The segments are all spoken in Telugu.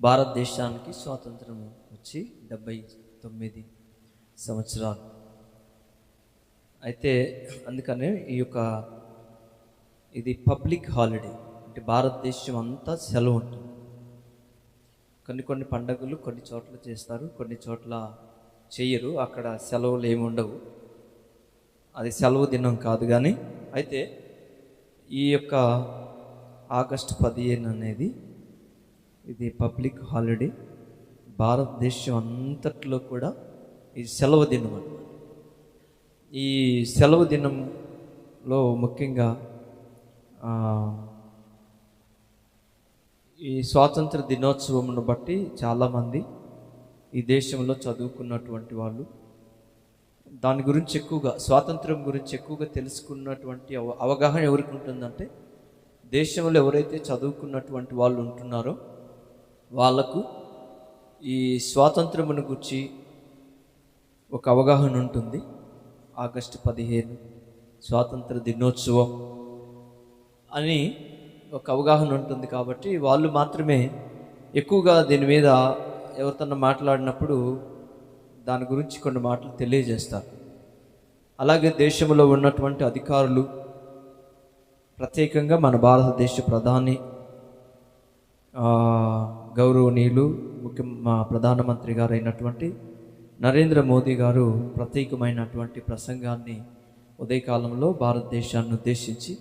భారతదేశానికి స్వాతంత్రం వచ్చి డెబ్బై తొమ్మిది సంవత్సరాలు. అయితే అందుకనే ఈ యొక్క ఇది పబ్లిక్ హాలిడే. అంటే భారతదేశం అంతా సెలవు ఉంటుంది. కొన్ని కొన్ని పండుగలు కొన్ని చోట్ల చేస్తారు కొన్ని చోట్ల చేయరు. అక్కడ సెలవులు ఏమి ఉండవు. అది సెలవు దినం కాదు కానీ అయితే ఈ యొక్క ఆగస్టు పదిహేను అనేది ఇది పబ్లిక్ హాలిడే. భారతదేశం అంతట్లో కూడా ఇది సెలవు దినం అన్నమాట. ఈ సెలవు దినంలో ముఖ్యంగా ఈ స్వాతంత్ర దినోత్సవంను బట్టి చాలామంది ఈ దేశంలో చదువుకున్నటువంటి వాళ్ళు దాని గురించి ఎక్కువగా స్వాతంత్రం గురించి ఎక్కువగా తెలుసుకున్నటువంటి అవ- అవగాహన ఎవరికి ఉంటుందంటే దేశంలో ఎవరైతే చదువుకున్నటువంటి వాళ్ళు ఉంటున్నారో వాళ్ళకు ఈ స్వాతంత్రమును గురించి ఒక అవగాహన ఉంటుంది. ఆగస్టు పదిహేను స్వాతంత్ర దినోత్సవం అని ఒక అవగాహన ఉంటుంది కాబట్టి వాళ్ళు మాత్రమే ఎక్కువగా దీని మీద ఎవరితో మాట్లాడినప్పుడు దాని గురించి కొన్ని మాటలు తెలియజేస్తారు. అలాగే దేశంలో ఉన్నటువంటి అధికారులు ప్రత్యేకంగా మన భారతదేశ ప్రధాని గౌరవనీయులు ముఖ్య మా ప్రధానమంత్రి గారు అయినటువంటి నరేంద్ర మోదీ గారు ప్రత్యేకమైనటువంటి ప్రసంగాన్ని ఉదయకాలంలో భారతదేశాన్ని ఉద్దేశించి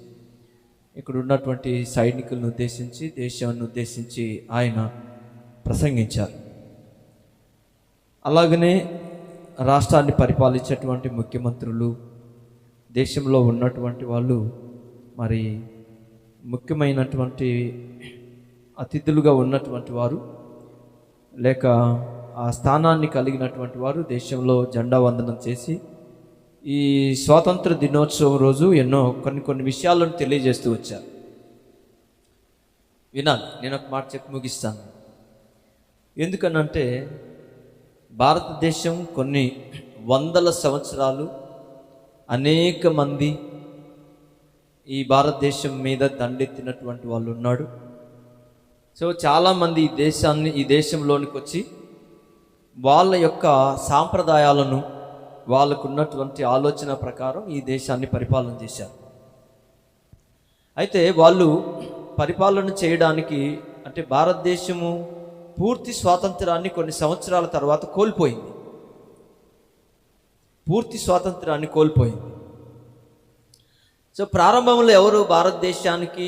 ఇక్కడ ఉన్నటువంటి సైనికులను ఉద్దేశించి దేశాన్ని ఉద్దేశించి ఆయన ప్రసంగించారు. అలాగనే రాష్ట్రాన్ని పరిపాలించేటువంటి ముఖ్యమంత్రులు దేశంలో ఉన్నటువంటి వాళ్ళు మరి ముఖ్యమైనటువంటి అతిథులుగా ఉన్నటువంటి వారు లేక ఆ స్థానాన్ని కలిగినటువంటి వారు దేశంలో జెండా వందనం చేసి ఈ స్వాతంత్ర దినోత్సవం రోజు ఎన్నో కొన్ని కొన్ని విషయాలను తెలియజేస్తూ వచ్చారు. వినాలి నేను ఒక మాట చెప్పి ముగిస్తాను. ఎందుకనంటే భారతదేశం కొన్ని వందల సంవత్సరాలు అనేక మంది ఈ భారతదేశం మీద దండెత్తినటువంటి వాళ్ళు ఉన్నాడు సో చాలామంది ఈ దేశాన్ని ఈ దేశంలోనికి వచ్చి వాళ్ళ యొక్క సాంప్రదాయాలను వాళ్ళకున్నటువంటి ఆలోచన ప్రకారం ఈ దేశాన్ని పరిపాలన చేశారు. అయితే వాళ్ళు పరిపాలన చేయడానికి అంటే భారతదేశము పూర్తి స్వాతంత్రాన్ని కొన్ని సంవత్సరాల తర్వాత కోల్పోయింది. పూర్తి స్వాతంత్రాన్ని కోల్పోయింది. సో ప్రారంభంలో ఎవరు భారతదేశానికి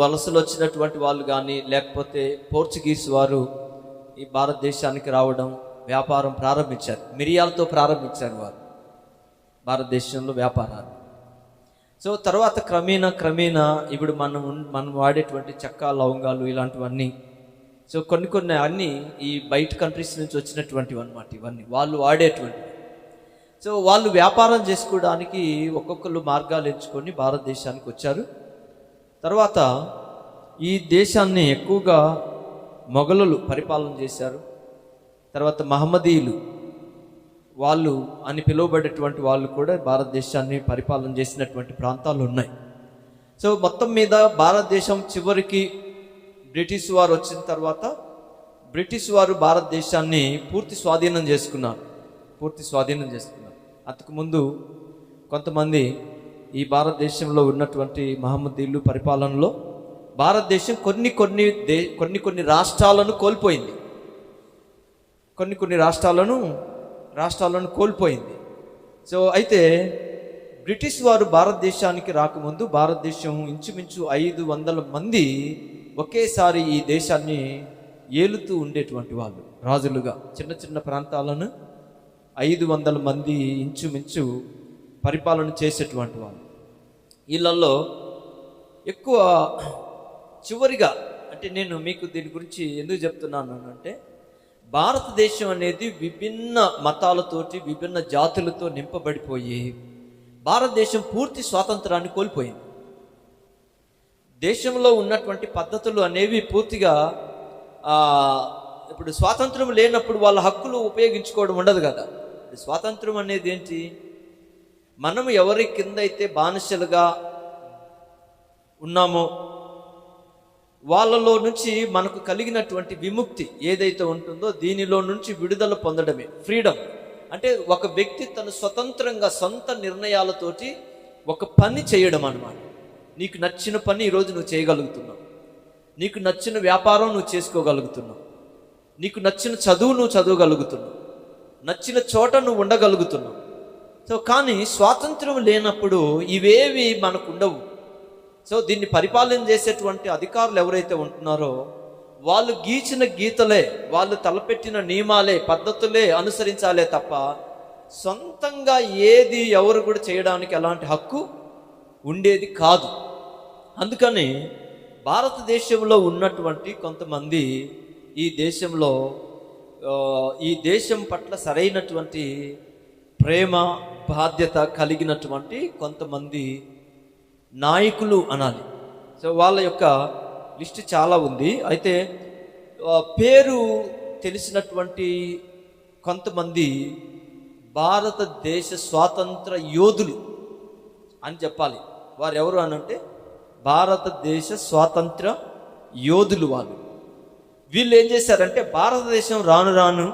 వలసలు వచ్చినటువంటి వాళ్ళు కానీ లేకపోతే పోర్చుగీస్ వారు ఈ భారతదేశానికి రావడం వ్యాపారం ప్రారంభించారు. మిరియాలతో ప్రారంభించారు వారు. భారతదేశంలో వ్యాపారాలు. సో తర్వాత క్రమేణా క్రమేణా ఇప్పుడు మనం మనం వాడేటువంటి చెక్క లవంగాలు ఇలాంటివన్నీ సో కొన్ని కొన్ని అన్నీ ఈ బయట కంట్రీస్ నుంచి వచ్చినటువంటివి అనమాట ఇవన్నీ. వాళ్ళు వాడేటువంటివి సో వాళ్ళు వ్యాపారం చేసుకోవడానికి ఒక్కొక్కరు మార్గాలు ఎంచుకొని భారతదేశానికి వచ్చారు. తర్వాత ఈ దేశాన్ని ఎక్కువగా మొఘలులు పరిపాలన చేశారు. తర్వాత మహమ్మదీయులు వాళ్ళు అని పిలువబడేటువంటి వాళ్ళు కూడా భారతదేశాన్ని పరిపాలన చేసినటువంటి ప్రాంతాలు ఉన్నాయి. సో మొత్తం మీద భారతదేశం చివరికి బ్రిటిష్ వారు వచ్చిన తర్వాత బ్రిటిష్ వారు భారతదేశాన్ని పూర్తి స్వాధీనం చేసుకున్నారు. పూర్తి స్వాధీనం చేసుకున్నారు. అంతకుముందు కొంతమంది ఈ భారతదేశంలో ఉన్నటువంటి మహమ్మదీలు పరిపాలనలో భారతదేశం కొన్ని కొన్ని దే కొన్ని కొన్ని రాష్ట్రాలను కోల్పోయింది. కొన్ని కొన్ని రాష్ట్రాలను రాష్ట్రాలను కోల్పోయింది. సో అయితే బ్రిటిష్ వారు భారతదేశానికి రాకముందు భారతదేశం ఇంచుమించు ఐదు వందల మంది ఒకేసారి ఈ దేశాన్ని ఏలుతూ ఉండేటువంటి వాళ్ళు రాజులుగా చిన్న చిన్న ప్రాంతాలను ఐదు వందల మంది ఇంచుమించు పరిపాలన చేసేటువంటి వాళ్ళు. వీళ్ళల్లో ఎక్కువ చివరిగా అంటే నేను మీకు దీని గురించి ఎందుకు చెప్తున్నాను అంటే భారతదేశం అనేది విభిన్న మతాలతోటి విభిన్న జాతులతో నింపబడిపోయి భారతదేశం పూర్తి స్వాతంత్రాన్ని కోల్పోయింది. దేశంలో ఉన్నటువంటి పద్ధతులు అనేవి పూర్తిగా ఇప్పుడు స్వాతంత్రం లేనప్పుడు వాళ్ళ హక్కులు ఉపయోగించుకోవడం ఉండదు కదా. స్వాతంత్రం అనేది ఏంటి? మనం ఎవరి కింద అయితే బానిసలుగా ఉన్నామో వాళ్ళలో నుంచి మనకు కలిగినటువంటి విముక్తి ఏదైతే ఉంటుందో దీనిలో నుంచి విడుదల పొందడమే ఫ్రీడమ్. అంటే ఒక వ్యక్తి తను స్వతంత్రంగా సొంత నిర్ణయాలతోటి ఒక పని చేయడం అనమాట నీకు నచ్చిన పని ఈరోజు నువ్వు చేయగలుగుతున్నావు. నీకు నచ్చిన వ్యాపారం నువ్వు చేసుకోగలుగుతున్నావు. నీకు నచ్చిన చదువు నువ్వు చదవగలుగుతున్నావు. నచ్చిన చోట నువ్వు ఉండగలుగుతున్నావు. సో కానీ స్వాతంత్రం లేనప్పుడు ఇవేవి మనకు ఉండవు సో దీన్ని పరిపాలన చేసేటువంటి అధికారులు ఎవరైతే ఉంటున్నారో వాళ్ళు గీచిన గీతలే వాళ్ళు తలపెట్టిన నియమాలే పద్ధతులే అనుసరించాలే తప్ప సొంతంగా ఏది ఎవరు కూడా చేయడానికి ఎలాంటి హక్కు ఉండేది కాదు. అందుకని భారతదేశంలో ఉన్నటువంటి కొంతమంది ఈ దేశంలో ఈ దేశం పట్ల సరైనటువంటి ప్రేమ బాధ్యత కలిగినటువంటి కొంతమంది నాయకులు అనాలి. సో వాళ్ళ యొక్క లిస్ట్ చాలా ఉంది. అయితే పేరు తెలిసినటువంటి కొంతమంది భారతదేశ స్వాతంత్ర యోధులు అని చెప్పాలి. వారు ఎవరు అనంటే భారతదేశ స్వాతంత్ర యోధులు వాళ్ళు. వీళ్ళు ఏం చేశారంటే భారతదేశం రాను రాను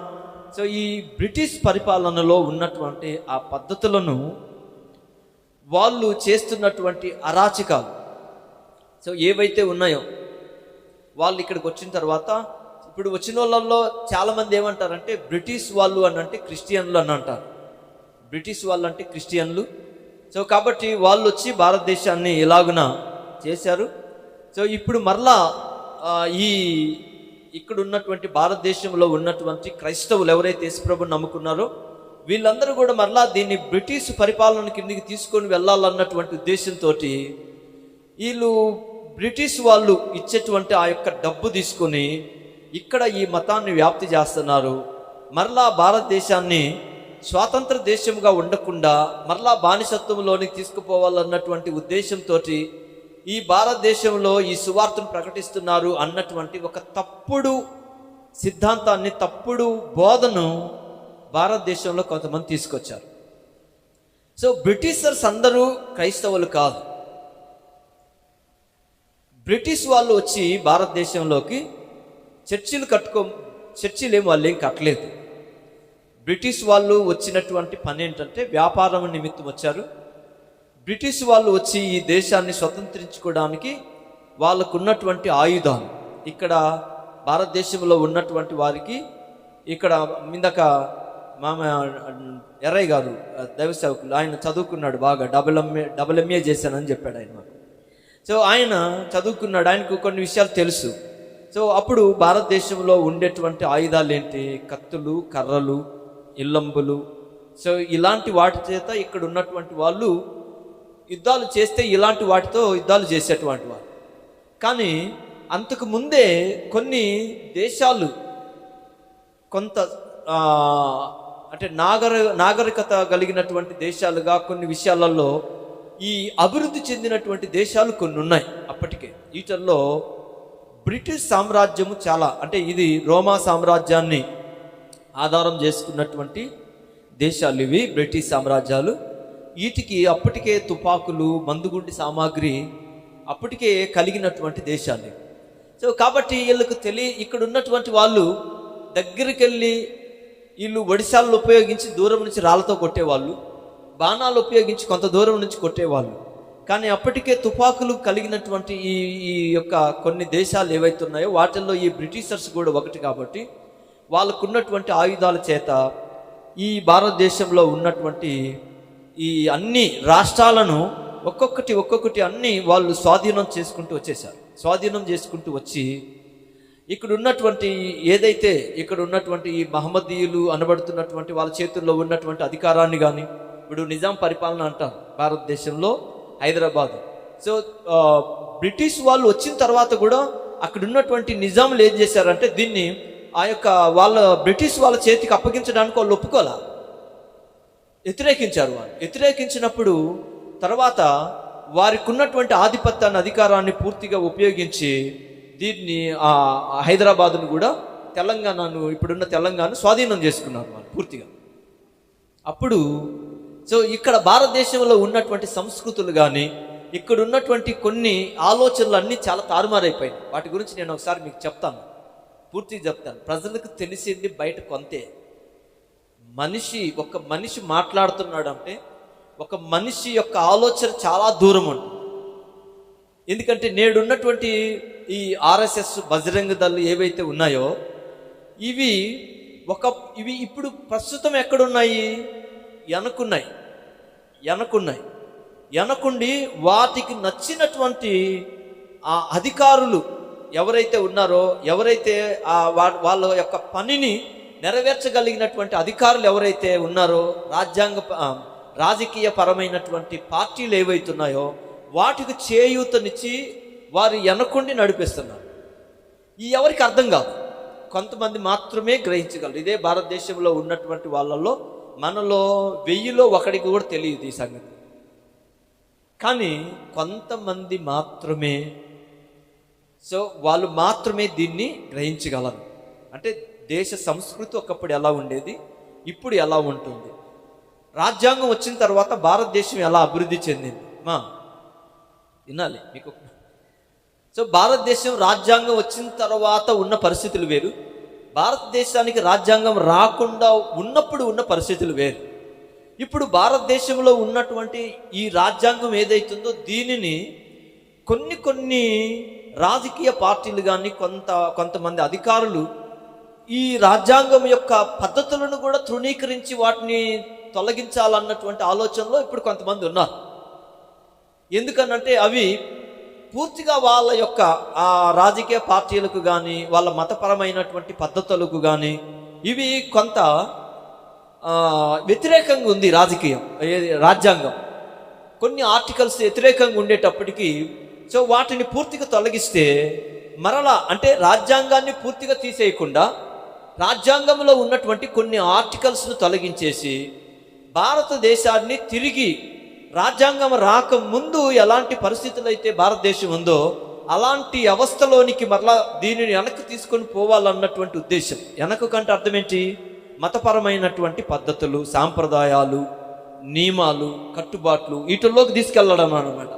సో ఈ బ్రిటిష్ పరిపాలనలో ఉన్నటువంటి ఆ పద్ధతులను వాళ్ళు చేస్తున్నటువంటి అరాచకాలు. సో ఏవైతే ఉన్నాయో వాళ్ళు ఇక్కడికి వచ్చిన తర్వాత ఇప్పుడు వచ్చిన వాళ్ళల్లో చాలామంది ఏమంటారంటే బ్రిటిష్ వాళ్ళు అని అంటే క్రిస్టియన్లు అని అంటారు. బ్రిటిష్ వాళ్ళు అంటే క్రిస్టియన్లు. సో కాబట్టి వాళ్ళు వచ్చి భారతదేశాన్ని ఎలాగున చేశారు. సో ఇప్పుడు మరలా ఈ ఇక్కడ ఉన్నటువంటి భారతదేశంలో ఉన్నటువంటి క్రైస్తవులు ఎవరైతే యేసుప్రభుని నమ్ముకున్నారో వీళ్ళందరూ కూడా మరలా దీన్ని బ్రిటిష్ పరిపాలన కిందికి తీసుకొని వెళ్ళాలన్నటువంటి ఉద్దేశంతో వీళ్ళు బ్రిటిష్ వాళ్ళు ఇచ్చేటువంటి ఆ యొక్క డబ్బు తీసుకొని ఇక్కడ ఈ మతాన్ని వ్యాప్తి చేస్తున్నారు. మరలా భారతదేశాన్ని స్వాతంత్ర దేశంగా ఉండకుండా మరలా బానిసత్వంలోనికి తీసుకుపోవాలన్నటువంటి ఉద్దేశంతో ఈ భారతదేశంలో ఈ సువార్తను ప్రకటిస్తున్నారు అన్నటువంటి ఒక తప్పుడు సిద్ధాంతాన్ని తప్పుడు బోధను భారతదేశంలో కొంతమంది తీసుకొచ్చారు. సో బ్రిటిషర్స్ అందరూ క్రైస్తవులు కాదు. బ్రిటిష్ వాళ్ళు వచ్చి భారతదేశంలోకి చర్చిలు కట్టుకో చర్చిలు ఏం వాళ్ళు ఏం కట్టలేదు. బ్రిటిష్ వాళ్ళు వచ్చినటువంటి పని ఏంటంటే వ్యాపారం నిమిత్తం వచ్చారు. బ్రిటిష్ వాళ్ళు వచ్చి ఈ దేశాన్ని స్వతంత్రించుకోవడానికి వాళ్ళకున్నటువంటి ఆయుధం ఆయుధాలు. ఇక్కడ భారతదేశంలో ఉన్నటువంటి వారికి ఇక్కడ ఇందాక మామ ఎర్రయ్య గారు దైవ సేవకులు ఆయన చదువుకున్నాడు బాగా డబుల్ ఎంఏ డబుల్ ఎంఏ చేశానని చెప్పాడు ఆయన సో ఆయన చదువుకున్నాడు ఆయనకు కొన్ని విషయాలు తెలుసు. సో అప్పుడు భారతదేశంలో ఉండేటువంటి ఆయుధాలు ఏంటి? కత్తులు కర్రలు ఇల్లంబులు. సో ఇలాంటి వాటి చేత ఇక్కడ ఉన్నటువంటి వాళ్ళు యుద్ధాలు చేస్తే ఇలాంటి వాటితో యుద్ధాలు చేసేటువంటి వారు. కానీ అంతకు ముందే కొన్ని దేశాలు కొంత అంటే నాగర నాగరికత కలిగినటువంటి దేశాలుగా కొన్ని విషయాలలో ఈ అభివృద్ధి చెందినటువంటి దేశాలు కొన్ని ఉన్నాయి అప్పటికే. వీటిల్లో బ్రిటిష్ సామ్రాజ్యము చాలా అంటే ఇది రోమా సామ్రాజ్యాన్ని ఆధారం చేసుకున్నటువంటి దేశాలు ఇవి బ్రిటిష్ సామ్రాజ్యాలు. వీటికి అప్పటికే తుపాకులు మందుగుండి సామాగ్రి అప్పటికే కలిగినటువంటి దేశాలు సో కాబట్టి వీళ్ళకు తెలియ ఇక్కడ ఉన్నటువంటి వాళ్ళు దగ్గరికి వెళ్ళి వీళ్ళు ఒడిశాలను ఉపయోగించి దూరం నుంచి రాళ్ళతో కొట్టేవాళ్ళు బాణాలు ఉపయోగించి కొంత దూరం నుంచి కొట్టేవాళ్ళు. కానీ అప్పటికే తుపాకులు కలిగినటువంటి ఈ ఈ యొక్క కొన్ని దేశాలు ఏవైతే ఉన్నాయో వాటిల్లో ఈ బ్రిటిషర్స్ కూడా ఒకటి కాబట్టి వాళ్ళకున్నటువంటి ఆయుధాల చేత ఈ భారతదేశంలో ఉన్నటువంటి ఈ అన్ని రాష్ట్రాలను ఒక్కొక్కటి ఒక్కొక్కటి అన్ని వాళ్ళు స్వాధీనం చేసుకుంటూ వచ్చేసారు స్వాధీనం చేసుకుంటూ వచ్చి ఇక్కడ ఉన్నటువంటి ఏదైతే ఇక్కడ ఉన్నటువంటి ఈ మహమ్మదీయులు అనబడుతున్నటువంటి వాళ్ళ చేతుల్లో ఉన్నటువంటి అధికారాన్ని కానీ ఇప్పుడు నిజాం పరిపాలన అంటారు భారతదేశంలో హైదరాబాద్. సో బ్రిటిష్ వాళ్ళు వచ్చిన తర్వాత కూడా అక్కడ ఉన్నటువంటి నిజాంలు ఏం చేశారంటే దీన్ని ఆ యొక్క వాళ్ళ బ్రిటిష్ వాళ్ళ చేతికి అప్పగించడానికి వాళ్ళు ఒప్పుకోలే. వ్యతిరేకించారు వారు వ్యతిరేకించినప్పుడు తర్వాత వారికి ఉన్నటువంటి ఆధిపత్యాన్ని అధికారాన్ని పూర్తిగా ఉపయోగించి దీన్ని ఆ హైదరాబాద్ను కూడా తెలంగాణను ఇప్పుడున్న తెలంగాణ స్వాధీనం చేసుకున్నారు వాళ్ళు పూర్తిగా. అప్పుడు సో ఇక్కడ భారతదేశంలో ఉన్నటువంటి సంస్కృతులు కానీ ఇక్కడ ఉన్నటువంటి కొన్ని ఆలోచనలు అన్నీ చాలా తారుమారైపోయినాయి. వాటి గురించి నేను ఒకసారి మీకు చెప్తాను. పూర్తిగా చెప్తాను. ప్రజలకు తెలిసింది బయట కొంతే. మనిషి ఒక మనిషి మాట్లాడుతున్నాడు అంటే ఒక మనిషి యొక్క ఆలోచన చాలా దూరం ఉంటుంది. ఎందుకంటే నేడున్నటువంటి ఈ ఆర్ఎస్ఎస్ బజరంగ దళ్ళు ఏవైతే ఉన్నాయో ఇవి ఒక ఇవి ఇప్పుడు ప్రస్తుతం ఎక్కడున్నాయి? వెనకున్నాయి వెనకున్నాయి వెనకుండి వాటికి నచ్చినటువంటి ఆ అధికారులు ఎవరైతే ఉన్నారో ఎవరైతే ఆ వా- వాళ్ళ యొక్క పనిని నెరవేర్చగలిగినటువంటి అధికారులు ఎవరైతే ఉన్నారో రాజ్యాంగ ప- రాజకీయ పరమైనటువంటి పార్టీలు ఏవైతున్నాయో వాటికి చేయూతనిచ్చి వారు ఎనకుండి నడిపిస్తున్నారు. ఈ ఎవరికి అర్థం కాదు. కొంతమంది మాత్రమే గ్రహించగలరు. ఇదే భారతదేశంలో ఉన్నటువంటి వాళ్ళల్లో మనలో వెయ్యిలో ఒకడికి కూడా తెలియదు ఈ సంగతి. కానీ కొంతమంది మాత్రమే సో వాళ్ళు మాత్రమే దీన్ని గ్రహించగలరు. అంటే దేశ సంస్కృతి ఒకప్పుడు ఎలా ఉండేది? ఇప్పుడు ఎలా ఉంటుంది? రాజ్యాంగం వచ్చిన తర్వాత భారతదేశం ఎలా అభివృద్ధి చెందింది? మా వినాలి మీకు. సో భారతదేశం రాజ్యాంగం వచ్చిన తర్వాత ఉన్న పరిస్థితులు వేరు. భారతదేశానికి రాజ్యాంగం రాకుండా ఉన్నప్పుడు ఉన్న పరిస్థితులు వేరు. ఇప్పుడు భారతదేశంలో ఉన్నటువంటి ఈ రాజ్యాంగం ఏదైతుందో దీనిని కొన్ని కొన్ని రాజకీయ పార్టీలు కానీ కొంత కొంతమంది అధికారులు ఈ రాజ్యాంగం యొక్క పద్ధతులను కూడా తృణీకరించి వాటిని తొలగించాలన్నటువంటి ఆలోచనలో ఇప్పుడు కొంతమంది ఉన్నారు. ఎందుకనంటే అవి పూర్తిగా వాళ్ళ యొక్క ఆ రాజకీయ పార్టీలకు కానీ వాళ్ళ మతపరమైనటువంటి పద్ధతులకు కానీ ఇవి కొంత వ్యతిరేకంగా ఉంది రాజకీయం రాజ్యాంగం. కొన్ని ఆర్టికల్స్ వ్యతిరేకంగా ఉండేటప్పటికీ సో వాటిని పూర్తిగా తొలగిస్తే మరలా అంటే రాజ్యాంగాన్ని పూర్తిగా తీసేయకుండా రాజ్యాంగంలో ఉన్నటువంటి కొన్ని ఆర్టికల్స్ను తొలగించేసి భారతదేశాన్ని తిరిగి రాజ్యాంగం రాకముందు ఎలాంటి పరిస్థితులు అయితే భారతదేశం ఉందో అలాంటి అవస్థలోనికి మరలా దీనిని వెనక్కి తీసుకొని పోవాలన్నటువంటి ఉద్దేశం. వెనక కంటే అర్థం ఏంటి మతపరమైనటువంటి పద్ధతులు సాంప్రదాయాలు నియమాలు కట్టుబాట్లు వీటిల్లోకి తీసుకెళ్ళడం అనమాట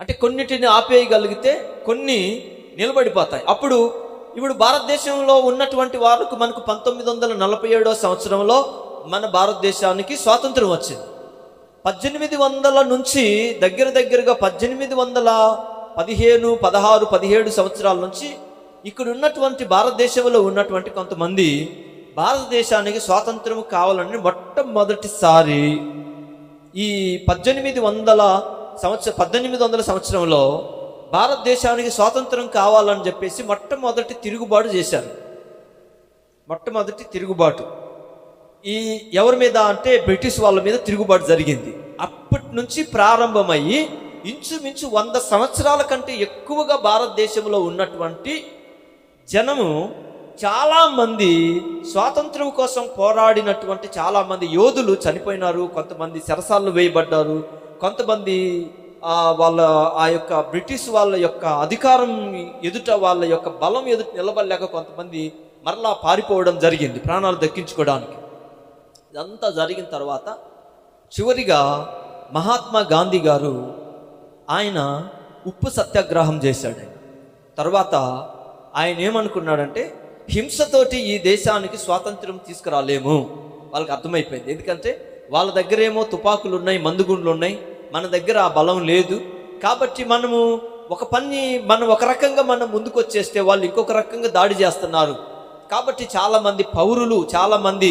అంటే కొన్నిటిని ఆపేయగలిగితే కొన్ని నిలబడిపోతాయి. అప్పుడు ఇప్పుడు భారతదేశంలో ఉన్నటువంటి వారికి మనకు పంతొమ్మిది వందల నలభై ఏడో సంవత్సరంలో మన భారతదేశానికి స్వాతంత్రం వచ్చింది. పద్దెనిమిది వందల నుంచి దగ్గర దగ్గరగా పద్దెనిమిది వందల పదిహేను పదహారు పదిహేడు సంవత్సరాల నుంచి ఇక్కడ ఉన్నటువంటి భారతదేశంలో ఉన్నటువంటి కొంతమంది భారతదేశానికి స్వాతంత్రం కావాలని మొట్టమొదటిసారి ఈ పద్దెనిమిది వందల సంవత్సరం పద్దెనిమిది వందల సంవత్సరంలో భారతదేశానికి స్వాతంత్రం కావాలని చెప్పేసి మొట్టమొదటి తిరుగుబాటు చేశారు. మొట్టమొదటి తిరుగుబాటు. ఈ ఎవరి మీద అంటే బ్రిటిష్ వాళ్ళ మీద తిరుగుబాటు జరిగింది. అప్పటి నుంచి ప్రారంభమయ్యి ఇంచుమించు వంద సంవత్సరాల కంటే ఎక్కువగా భారతదేశంలో ఉన్నటువంటి జనము చాలామంది స్వాతంత్రం కోసం పోరాడినటువంటి చాలామంది యోధులు చనిపోయినారు. కొంతమంది చెరసాలను వేయబడ్డారు. కొంతమంది వాళ్ళ ఆ యొక్క బ్రిటిష్ వాళ్ళ యొక్క అధికారం ఎదుట వాళ్ళ యొక్క బలం ఎదుట నిలబడలేక కొంతమంది మరలా పారిపోవడం జరిగింది ప్రాణాలు దక్కించుకోవడానికి. ఇదంతా జరిగిన తర్వాత చివరిగా మహాత్మా గాంధీ గారు ఆయన ఉప్పు సత్యాగ్రహం చేశాడు. తర్వాత ఆయన ఏమనుకున్నాడంటే హింసతోటి ఈ దేశానికి స్వాతంత్రం తీసుకురాలేము. వాళ్ళకి అర్థమైపోయింది. ఎందుకంటే వాళ్ళ దగ్గరేమో తుపాకులు ఉన్నాయి మందుగుండ్లు ఉన్నాయి మన దగ్గర ఆ బలం లేదు. కాబట్టి మనము ఒక పని మనం ఒక రకంగా మనం ముందుకు వచ్చేస్తే వాళ్ళు ఇంకొక రకంగా దాడి చేస్తున్నారు. కాబట్టి చాలామంది పౌరులు చాలామంది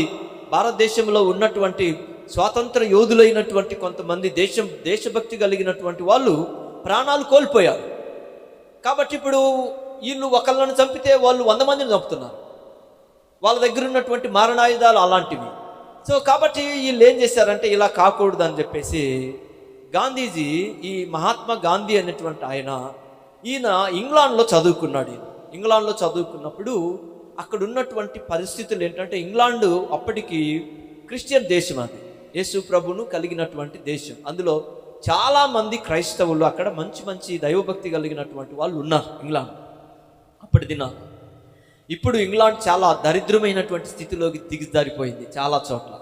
భారతదేశంలో ఉన్నటువంటి స్వాతంత్ర యోధులైనటువంటి కొంతమంది దేశం దేశభక్తి కలిగినటువంటి వాళ్ళు ప్రాణాలు కోల్పోయారు. కాబట్టి ఇప్పుడు వీళ్ళు ఒకళ్ళని చంపితే వాళ్ళు వంద మందిని చంపుతున్నారు. వాళ్ళ దగ్గర ఉన్నటువంటి మారణాయుధాలు అలాంటివి. సో కాబట్టి వీళ్ళు ఏం చేశారంటే ఇలా కాకూడదు అని చెప్పేసి గాంధీజీ ఈ మహాత్మా గాంధీ అనేటువంటి ఆయన ఈయన ఇంగ్లాండ్లో చదువుకున్నాడు ఈయన. ఇంగ్లాండ్లో చదువుకున్నప్పుడు అక్కడ ఉన్నటువంటి పరిస్థితులు ఏంటంటే ఇంగ్లాండ్ అప్పటికి క్రిస్టియన్ దేశం అది. యేసు ప్రభును కలిగినటువంటి దేశం. అందులో చాలామంది క్రైస్తవులు అక్కడ మంచి మంచి దైవభక్తి కలిగినటువంటి వాళ్ళు ఉన్నారు ఇంగ్లాండ్. అప్పటి దినాలు ఇప్పుడు ఇంగ్లాండ్ చాలా దరిద్రమైనటువంటి స్థితిలోకి దిగజారిపోయింది చాలా చోట్ల.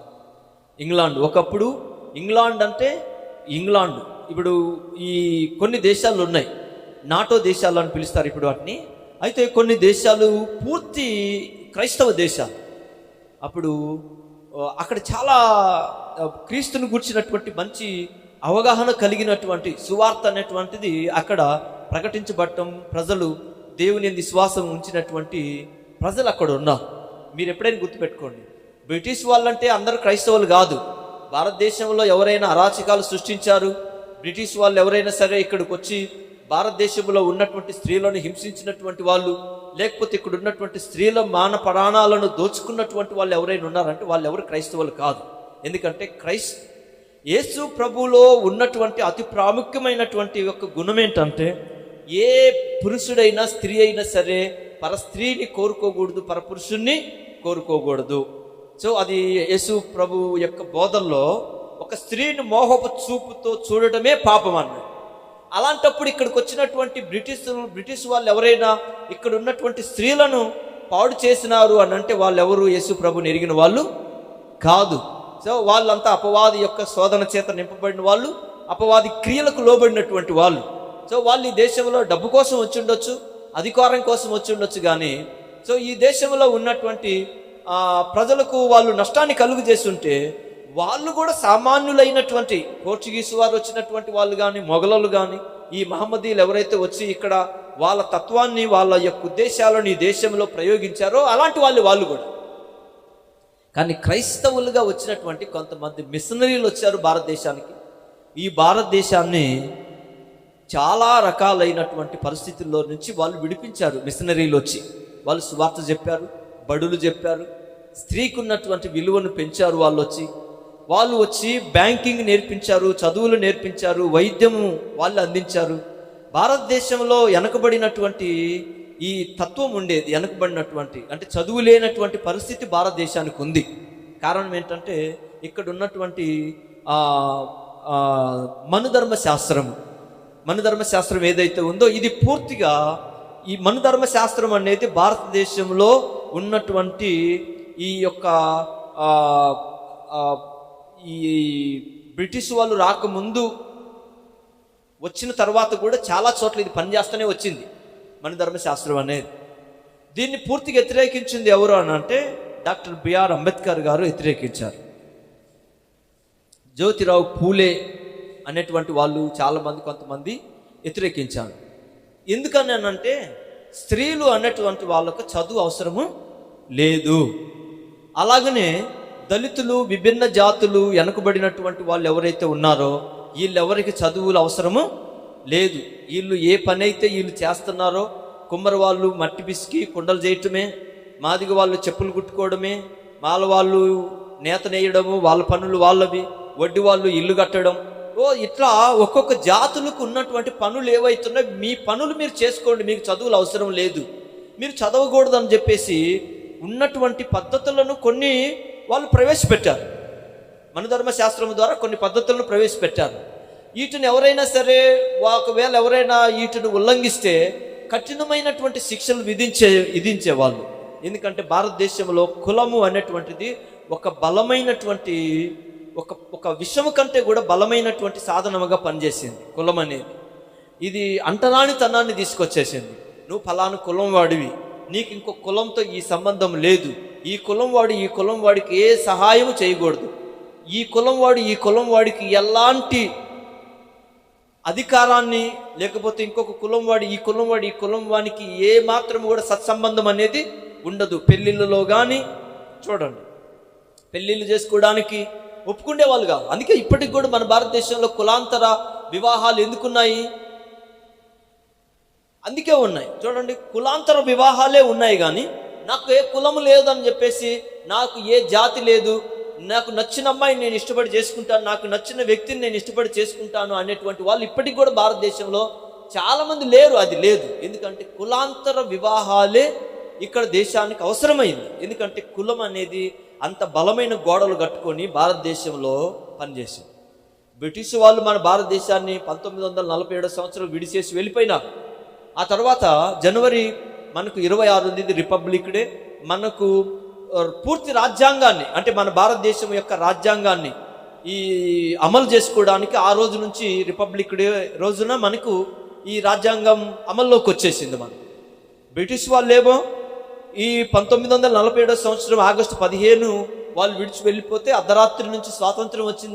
ఇంగ్లాండ్ ఒకప్పుడు ఇంగ్లాండ్ అంటే ఇంగ్లాండ్. ఇప్పుడు ఈ కొన్ని దేశాలు ఉన్నాయి. నాటో దేశాలు అని పిలుస్తారు ఇప్పుడు వాటిని. అయితే కొన్ని దేశాలు పూర్తి క్రైస్తవ దేశాలు. అప్పుడు అక్కడ చాలా క్రీస్తుని గుర్చినటువంటి మంచి అవగాహన కలిగినటువంటి సువార్త అనేటువంటిది అక్కడ ప్రకటించబడటం ప్రజలు దేవుని విశ్వాసం ఉంచినటువంటి ప్రజలు అక్కడ ఉన్నారు. మీరు ఎప్పుడైనా గుర్తుపెట్టుకోండి. బ్రిటిష్ వాళ్ళంటే అందరూ క్రైస్తవులు కాదు. భారతదేశంలో ఎవరైనా అరాచకాలు సృష్టించారు బ్రిటిష్ వాళ్ళు ఎవరైనా సరే ఇక్కడికి వచ్చి భారతదేశంలో ఉన్నటువంటి స్త్రీలను హింసించినటువంటి వాళ్ళు లేకపోతే ఇక్కడ ఉన్నటువంటి స్త్రీల మాన ప్రాణాలను దోచుకున్నటువంటి వాళ్ళు ఎవరైనా ఉన్నారంటే వాళ్ళు ఎవరు? క్రైస్తవులు కాదు. ఎందుకంటే క్రైస్ యేసు ప్రభులో ఉన్నటువంటి అతి ప్రాముఖ్యమైనటువంటి ఒక గుణం ఏంటంటే ఏ పురుషుడైనా స్త్రీ అయినా సరే పర స్త్రీని కోరుకోకూడదు పరపురుషుణ్ణి కోరుకోకూడదు. సో అది యేసు ప్రభు యొక్క బోధల్లో ఒక స్త్రీని మోహపు చూపుతో చూడటమే పాపం అన్నాడు అలాంటప్పుడు ఇక్కడికి వచ్చినటువంటి బ్రిటిష్ బ్రిటిష్ వాళ్ళు ఎవరైనా ఇక్కడ ఉన్నటువంటి స్త్రీలను పాడు చేసినారు అని అంటే వాళ్ళు ఎవరు యేసు ప్రభుని ఎరిగిన వాళ్ళు? కాదు. సో వాళ్ళంతా అపవాది యొక్క శోధన చేత నింపబడిన వాళ్ళు అపవాది క్రియలకు లోబడినటువంటి వాళ్ళు. సో వాళ్ళు ఈ దేశంలో డబ్బు కోసం వచ్చి ఉండొచ్చు అధికారం కోసం వచ్చి ఉండొచ్చు కానీ సో ఈ దేశంలో ఉన్నటువంటి ప్రజలకు వాళ్ళు నష్టాన్ని కలుగు చేస్తుంటే వాళ్ళు కూడా సామాన్యులైనటువంటి పోర్చుగీస్ వారు వచ్చినటువంటి వాళ్ళు కానీ మొఘలలు కానీ ఈ మహమ్మదీలు ఎవరైతే వచ్చి ఇక్కడ వాళ్ళ తత్వాన్ని వాళ్ళ యొక్క ఉద్దేశాలను ఈ దేశంలో ప్రయోగించారో అలాంటి వాళ్ళు వాళ్ళు కూడా. కానీ క్రైస్తవులుగా వచ్చినటువంటి కొంతమంది మిషనరీలు వచ్చారు భారతదేశానికి. ఈ భారతదేశాన్ని చాలా రకాలైనటువంటి పరిస్థితుల్లో నుంచి వాళ్ళు విడిపించారు మిషనరీలు వచ్చి. వాళ్ళు సువార్త చెప్పారు. బడులు చెప్పారు. స్త్రీకి ఉన్నటువంటి విలువను పెంచారు వాళ్ళు వచ్చి వాళ్ళు వచ్చి బ్యాంకింగ్ నేర్పించారు చదువులు నేర్పించారు వైద్యము వాళ్ళు అందించారు. భారతదేశంలో వెనకబడినటువంటి ఈ తత్వం ఉండేది వెనకబడినటువంటి అంటే చదువు లేనటువంటి పరిస్థితి భారతదేశానికి ఉంది. కారణం ఏంటంటే ఇక్కడ ఉన్నటువంటి మనుధర్మ శాస్త్రము మనుధర్మ శాస్త్రం ఏదైతే ఉందో ఇది పూర్తిగా ఈ మనుధర్మ శాస్త్రం అనేది భారతదేశంలో ఉన్నటువంటి ఈ యొక్క ఈ బ్రిటిష్ వాళ్ళు రాకముందు వచ్చిన తర్వాత కూడా చాలా చోట్ల ఇది పనిచేస్తూనే వచ్చింది. మన ధర్మశాస్త్రం అనేది. దీన్ని పూర్తిగా వ్యతిరేకించింది ఎవరు అని అంటే డాక్టర్ బిఆర్ అంబేద్కర్ గారు వ్యతిరేకించారు. జ్యోతిరావు పూలే అనేటువంటి వాళ్ళు చాలామంది కొంతమంది వ్యతిరేకించారు. ఎందుకని అంటే స్త్రీలు అనేటువంటి వాళ్ళకు చదువు అవసరము లేదు. అలాగనే దళితులు విభిన్న జాతులు వెనుకబడినటువంటి వాళ్ళు ఎవరైతే ఉన్నారో వీళ్ళెవరికి చదువులు అవసరము లేదు. వీళ్ళు ఏ పని అయితే వీళ్ళు చేస్తున్నారో కుమ్మరి వాళ్ళు మట్టి పిసికి కుండలు చేయటమే మాదిగ వాళ్ళు చెప్పులు కుట్టుకోవడమే మాల వాళ్ళు నేత నేయడము వాళ్ళ పనులు వాళ్ళవి వడ్డీ వాళ్ళు ఇల్లు కట్టడం. ఓ ఇట్లా ఒక్కొక్క జాతులకు ఉన్నటువంటి పనులు ఏవైతున్నాయో మీ పనులు మీరు చేసుకోండి మీకు చదువులు అవసరం లేదు. మీరు చదవకూడదని చెప్పేసి ఉన్నటువంటి పద్ధతులను కొన్ని వాళ్ళు ప్రవేశపెట్టారు. మన ధర్మశాస్త్రం ద్వారా కొన్ని పద్ధతులను ప్రవేశపెట్టారు. వీటిని ఎవరైనా సరే ఒకవేళ ఎవరైనా వీటిని ఉల్లంఘిస్తే కఠినమైనటువంటి శిక్షలు విధించే విధించేవాళ్ళు. ఎందుకంటే భారతదేశంలో కులము అనేటువంటిది ఒక బలమైనటువంటి ఒక ఒక విషము కంటే కూడా బలమైనటువంటి సాధనముగా పనిచేసింది కులం అనేది ఇది అంటరానితనాన్ని తీసుకొచ్చేసింది. నువ్వు ఫలాను కులం వాడివి. నీకు ఇంకో కులంతో ఈ సంబంధం లేదు. ఈ కులం వాడు ఈ కులం వాడికి ఏ సహాయం చేయకూడదు. ఈ కులం వాడు ఈ కులం వాడికి ఎలాంటి అధికారాన్ని లేకపోతే ఇంకొక కులం వాడి ఈ కులం వాడి ఈ కులం వానికి ఏ మాత్రం కూడా సత్సంబంధం అనేది ఉండదు. పెళ్ళిళ్ళలో కానీ చూడండి. పెళ్ళిళ్ళు చేసుకోవడానికి ఒప్పుకునే వాళ్ళు కాదు. అందుకే ఇప్పటికి కూడా మన భారతదేశంలో కులాంతర వివాహాలు ఎందుకున్నాయి? అందుకే ఉన్నాయి. చూడండి కులాంతర వివాహాలే ఉన్నాయి కానీ నాకు ఏ కులము లేదని చెప్పేసి నాకు ఏ జాతి లేదు నాకు నచ్చిన అమ్మాయిని నేను ఇష్టపడి చేసుకుంటాను నాకు నచ్చిన వ్యక్తిని నేను ఇష్టపడి చేసుకుంటాను అనేటువంటి వాళ్ళు ఇప్పటికి కూడా భారతదేశంలో చాలామంది లేరు అది లేదు. ఎందుకంటే కులాంతర వివాహాలే ఇక్కడ దేశానికి అవసరమైంది. ఎందుకంటే కులం అనేది అంత బలమైన గోడలు కట్టుకొని భారతదేశంలో పనిచేసింది. బ్రిటిష్ వాళ్ళు మన భారతదేశాన్ని పంతొమ్మిది వందల నలభై ఏడో సంవత్సరం విడిచేసి వెళ్ళిపోయినారు. ఆ తర్వాత జనవరి మనకు ఇరవై ఆరు ఉంది రిపబ్లిక్ డే మనకు పూర్తి రాజ్యాంగాన్ని అంటే మన భారతదేశం యొక్క రాజ్యాంగాన్ని ఈ అమలు చేసుకోవడానికి ఆ రోజు నుంచి రిపబ్లిక్ డే రోజున మనకు ఈ రాజ్యాంగం అమల్లోకి వచ్చేసింది మనం బ్రిటిష్ వాళ్ళేమో ఈ పంతొమ్మిది వందల నలభై ఏడో సంవత్సరం ఆగస్టు పదిహేను వాళ్ళు విడిచి వెళ్ళిపోతే అర్ధరాత్రి నుంచి స్వాతంత్రం వచ్చింది.